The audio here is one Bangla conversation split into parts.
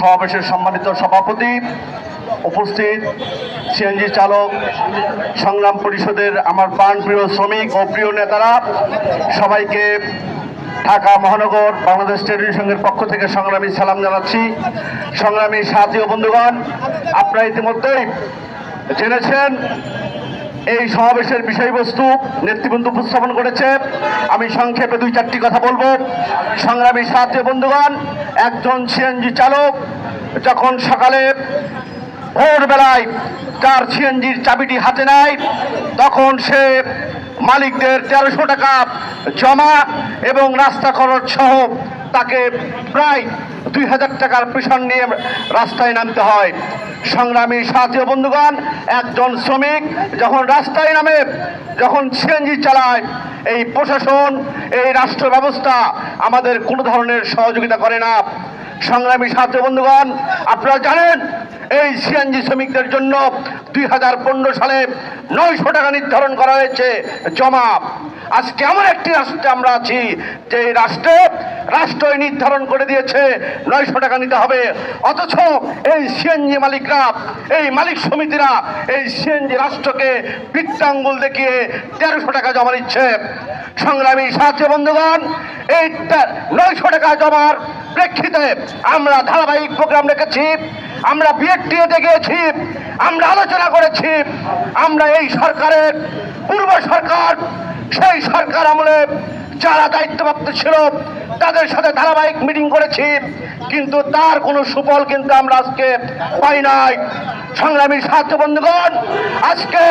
সমাবেশের সম্মানিত সভাপতি উপস্থিত সিএনজি চালক, সংগ্রাম পরিষদের আমার প্রাণপ্রিয় শ্রমিক ও প্রিয় নেতারা, সবাইকে ঢাকা মহানগর বাংলাদেশ ট্রেড সংঘের পক্ষ থেকে সংগ্রামী সালাম জানাচ্ছি। সংগ্রামী সাথী ও বন্ধুগণ, আপনারা ইতিমধ্যেই জেনেছেন, এই সমাবেশের বিষয়বস্তু নেতৃবৃন্দ উপস্থাপন করেছে। আমি সংক্ষেপে দুই চারটি কথা বলব। সংগ্রামী সাথী বন্ধুগণ, একজন সিএনজি চালক যখন সকালে ভোরবেলায় তার সিএনজির চাবিটি হাতে নেয়, তখন সে মালিকদের তেরোশো টাকা জমা এবং রাস্তা খরচ সহ তাকে প্রায় দুই হাজার টাকার পেশন নিয়ে রাস্তায় নামতে হয়। সংগ্রামী সাথী বন্ধুগণ, একজন শ্রমিক যখন রাস্তায় নামে, যখন সিএনজি চালায়, এই প্রশাসন, এই রাষ্ট্র ব্যবস্থা আমাদের কোনো ধরনের সহযোগিতা করে না। সংগ্রামী ও বন্ধুগণ, আপনারা জানেন, এই সিএনজি শ্রমিকদের জন্য দুই হাজার পনেরো সালে নয়শো টাকা নির্ধারণ করা হয়েছে জমা। আজকে এমন একটি রাষ্ট্রে আমরা আছি, যে রাষ্ট্রে রাষ্ট্রই নির্ধারণ করে দিয়েছে, নয়শো টাকা নিতে হবে। অথচ এই সিএনজি মালিকরা, এই মালিক সমিতিরা এই সিএনজি রাষ্ট্রকে বৃত্তাঙ্গুল দেখিয়ে তেরোশো টাকা জমা নিচ্ছে সংগ্রামী সাহায্য বন্ধুগণ, এই নয়শো টাকা জমার প্রেক্ষিতে আমরা ধারাবাহিক প্রোগ্রাম রেখেছি, আমরা বিএটিএতে গিয়েছি, আমরা আলোচনা করেছি, আমরা এই সরকারের, পূর্ব সরকার, সেই সরকার আমলে যারা দায়িত্বপ্রাপ্ত ছিল, তাদের সাথে ধারাবাহিক মিটিং করেছি, কিন্তু তার কোনো সুফল কিন্তু আমরা আজকে পাই নাই। সংগ্রামী সাহায্য বন্ধুগণ, আজকে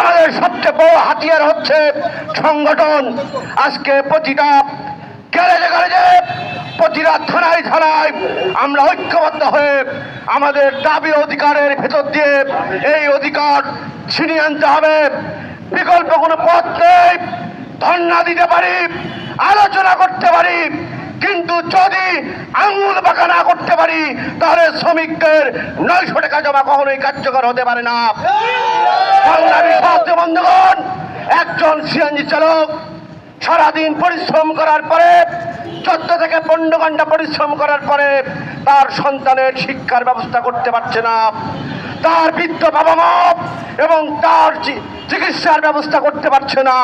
আমাদের সবচেয়ে বড় হাতিয়ার হচ্ছে সংগঠন। আজকে প্রতিটা গ্যারেজে গ্যারেজে প্রতিটা থানায় থানায় আমরা ঐক্যবদ্ধ হয়ে আমাদের দাবি অধিকারের ভেতর দিয়ে এই অধিকার ছিনিয়ে আনতে হবে। বিকল্প কোনো পথ নেই। ধর্ণা দিতে পারি, আলোচনা করতে পারি, কিন্তু যদি আঙুল বাঁকা না করতে পারি, তাহলে শ্রমিকদের নয়শো টাকা জমা কখনোই কার্যকর হতে পারে না। বন্ধুগণ, একজন সিএনজি চালক সারাদিন পরিশ্রম করার পরে, চোদ্দ থেকে পনেরো ঘণ্টা পরিশ্রম করার পরে তার সন্তানের শিক্ষার ব্যবস্থা করতে পারছে না। তার বৃদ্ধ বাবা মা এবং তার চিকিৎসার ব্যবস্থা করতে পারছে না।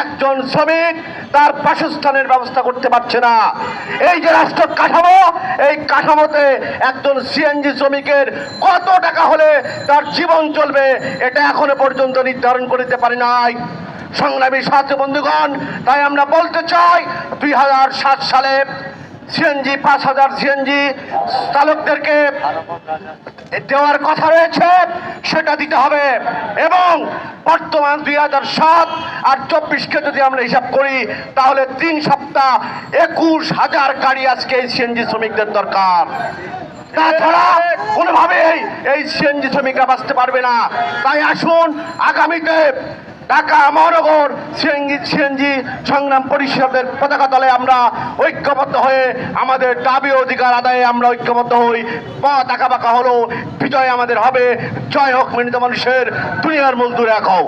একজন শ্রমিক তার বাসস্থানের ব্যবস্থা করতে পারছে না। এই যে রাষ্ট্র কাঠামো, এই কাঠামোতে একজন সিএনজি শ্রমিকের কত টাকা হলে তার জীবন চলবে, এটা এখনও পর্যন্ত নির্ধারণ করতে পারে নাই। সংগ্রামী সাথী বন্ধুগণ, তাই আমরা বলতে চাই, দুই হাজার সাত সালে সিএনজি, পাঁচ হাজার সিএনজি চালকদেরকে দেওয়ার কথা রয়েছে, সেটা দিতে হবে। এবং বর্তমান দুই হাজার সাত আর চব্বিশকে যদি আমরা হিসাব করি, তাহলে তিন সপ্তাহ একুশ হাজার গাড়ি আজকে এই সিএনজি শ্রমিকদের দরকার। তাছাড়া কোনোভাবেই এই সিএনজি শ্রমিকরা বাঁচতে পারবে না। তাই আসুন, আগামীতে ঢাকা মহানগর সিএনজি সিএনজি সংগ্রাম পরিষদের পতাকা তলে আমরা ঐক্যবদ্ধ হয়ে আমাদের দাবি অধিকার আদায়ে আমরা ঐক্যবদ্ধ হই। পথ আঁকা বাঁকা হলো বিজয় আমাদের হবে। জয় হোক মিনিত মানুষের, দুনিয়ার মজদুর এক হও